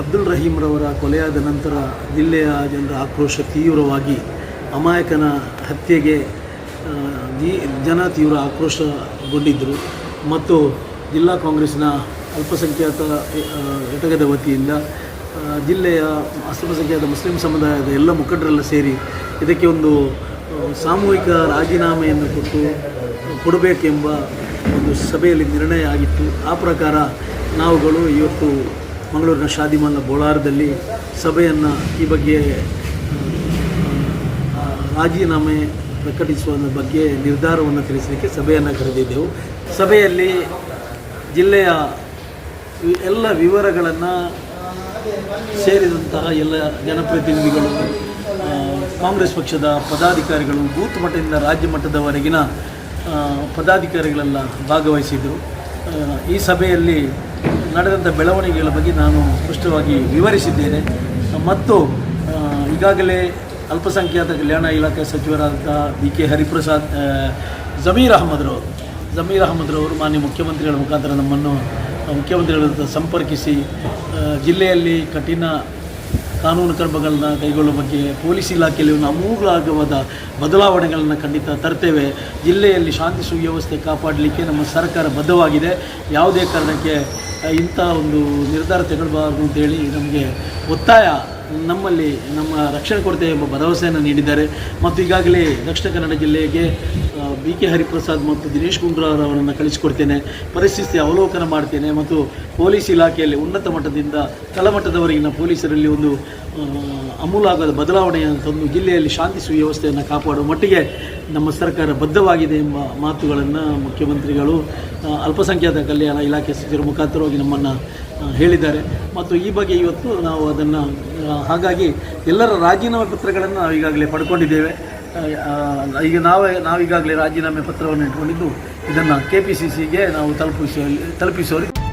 ಅಬ್ದುಲ್ ರಹೀಮ್ರವರ ಕೊಲೆಯಾದ ನಂತರ ಜಿಲ್ಲೆಯ ಜನರ ಆಕ್ರೋಶ ತೀವ್ರವಾಗಿ ಅಮಾಯಕನ ಹತ್ಯೆಗೆ ಜನ ತೀವ್ರ ಆಕ್ರೋಶಗೊಂಡಿದ್ದರು. ಮತ್ತು ಜಿಲ್ಲಾ ಕಾಂಗ್ರೆಸ್ನ ಅಲ್ಪಸಂಖ್ಯಾತ ಘಟಕದ ವತಿಯಿಂದ ಜಿಲ್ಲೆಯ ಅಲ್ಪಸಂಖ್ಯಾತ ಮುಸ್ಲಿಂ ಸಮುದಾಯದ ಎಲ್ಲ ಮುಖಂಡರೆಲ್ಲ ಸೇರಿ ಇದಕ್ಕೆ ಒಂದು ಸಾಮೂಹಿಕ ರಾಜೀನಾಮೆಯನ್ನು ಕೊಟ್ಟು ಕೊಡಬೇಕೆಂಬ ಒಂದು ಸಭೆಯಲ್ಲಿ ನಿರ್ಣಯ ಆಗಿತ್ತು. ಆ ಪ್ರಕಾರ ನಾವುಗಳು ಇವತ್ತು ಮಂಗಳೂರಿನ ಶಾದಿಮಲ್ಲ ಬೋಳಾರದಲ್ಲಿ ಸಭೆಯನ್ನು ಈ ಬಗ್ಗೆ ರಾಜೀನಾಮೆ ಪ್ರಕಟಿಸುವ ಬಗ್ಗೆ ನಿರ್ಧಾರವನ್ನು ತಿಳಿಸಲಿಕ್ಕೆ ಸಭೆಯನ್ನು ಕರೆದಿದ್ದೆವು. ಸಭೆಯಲ್ಲಿ ಜಿಲ್ಲೆಯ ಎಲ್ಲ ವಿವರಗಳನ್ನು ಸೇರಿದಂತಹ ಎಲ್ಲ ಜನಪ್ರತಿನಿಧಿಗಳು ಕಾಂಗ್ರೆಸ್ ಪಕ್ಷದ ಪದಾಧಿಕಾರಿಗಳು, ಬೂತ್ ಮಟ್ಟದಿಂದ ರಾಜ್ಯ ಮಟ್ಟದವರೆಗಿನ ಪದಾಧಿಕಾರಿಗಳೆಲ್ಲ ಭಾಗವಹಿಸಿದರು ಈ ಸಭೆಯಲ್ಲಿ ನಡೆದಂಥ ಬೆಳವಣಿಗೆಗಳ ಬಗ್ಗೆ ನಾನು ಸ್ಪಷ್ಟವಾಗಿ ವಿವರಿಸಿದ್ದೇನೆ. ಮತ್ತು ಈಗಾಗಲೇ ಅಲ್ಪಸಂಖ್ಯಾತ ಕಲ್ಯಾಣ ಇಲಾಖೆ ಸಚಿವರಾದ ಬಿ ಕೆ ಹರಿಪ್ರಸಾದ್ ಜಮೀರ್ ಅಹಮದ್ರವರು ಜಮೀರ್ ಅಹಮದ್ರವರು ಮಾನ್ಯ ಮುಖ್ಯಮಂತ್ರಿಗಳ ಮುಖಾಂತರ ನಮ್ಮನ್ನು ಮುಖ್ಯಮಂತ್ರಿಗಳ ಸಂಪರ್ಕಿಸಿ ಜಿಲ್ಲೆಯಲ್ಲಿ ಕಠಿಣ ಕಾನೂನು ಕ್ರಮಗಳನ್ನ ಕೈಗೊಳ್ಳುವ ಬಗ್ಗೆ ಪೊಲೀಸ್ ಇಲಾಖೆಯಲ್ಲಿ ಒಂದು ಅಮೂಲಾಗವಾದ ಬದಲಾವಣೆಗಳನ್ನು ಖಂಡಿತ ತರ್ತೇವೆ. ಜಿಲ್ಲೆಯಲ್ಲಿ ಶಾಂತಿ ಸುವ್ಯವಸ್ಥೆ ಕಾಪಾಡಲಿಕ್ಕೆ ನಮ್ಮ ಸರ್ಕಾರ ಬದ್ಧವಾಗಿದೆ. ಯಾವುದೇ ಕಾರಣಕ್ಕೆ ಇಂಥ ಒಂದು ನಿರ್ಧಾರ ತಗೊಳ್ಬಾರ್ದು ಅಂತೇಳಿ ನಮಗೆ ಒತ್ತಾಯ ನಮ್ಮಲ್ಲಿ ನಮ್ಮ ರಕ್ಷಣೆ ಕೊಡ್ತೇವೆ ಎಂಬ ಭರವಸೆಯನ್ನು ನೀಡಿದ್ದಾರೆ. ಮತ್ತು ಈಗಾಗಲೇ ದಕ್ಷಿಣ ಕನ್ನಡ ಜಿಲ್ಲೆಗೆ ಬಿ ಕೆ ಹರಿಪ್ರಸಾದ್ ಮತ್ತು ದಿನೇಶ್ ಗುಂಡ್ರಾವ್ ಅವರನ್ನು ಕಳಿಸಿಕೊಡ್ತೇನೆ. ಪರಿಸ್ಥಿತಿ ಅವಲೋಕನ ಮಾಡ್ತೇನೆ ಮತ್ತು ಪೊಲೀಸ್ ಇಲಾಖೆಯಲ್ಲಿ ಉನ್ನತ ಮಟ್ಟದಿಂದ ತಳಮಟ್ಟದವರೆಗಿನ ಪೊಲೀಸರಲ್ಲಿ ಒಂದು ಅಮೂಲಾಗದ ಬದಲಾವಣೆಯನ್ನು ತಂದು ಜಿಲ್ಲೆಯಲ್ಲಿ ಶಾಂತಿ ಸುವ್ಯವಸ್ಥೆಯನ್ನು ಕಾಪಾಡುವ ಮಟ್ಟಿಗೆ ನಮ್ಮ ಸರ್ಕಾರ ಬದ್ಧವಾಗಿದೆ ಎಂಬ ಮಾತುಗಳನ್ನು ಮುಖ್ಯಮಂತ್ರಿಗಳು ಅಲ್ಪಸಂಖ್ಯಾತ ಕಲ್ಯಾಣ ಇಲಾಖೆ ಸಚಿವರ ಮುಖಾಂತರವಾಗಿ ನಮ್ಮನ್ನು ಹೇಳಿದ್ದಾರೆ. ಮತ್ತು ಈ ಬಗ್ಗೆ ಇವತ್ತು ನಾವು ಅದನ್ನು ಹಾಗಾಗಿ ಎಲ್ಲರ ರಾಜೀನಾಮೆ ಪತ್ರಗಳನ್ನು ನಾವು ಈಗಾಗಲೇ ಪಡ್ಕೊಂಡಿದ್ದೇವೆ. ಈಗ ನಾವೇ, ನಾವೀಗಾಗಲೇ ರಾಜೀನಾಮೆ ಪತ್ರವನ್ನು ಇಟ್ಕೊಂಡಿದ್ದು ಇದನ್ನು ಕೆ ಪಿ ಸಿ ಸಿಗೆ ನಾವು ತಲುಪಿಸುವ, ತಲುಪಿಸುವವರಿಗೆ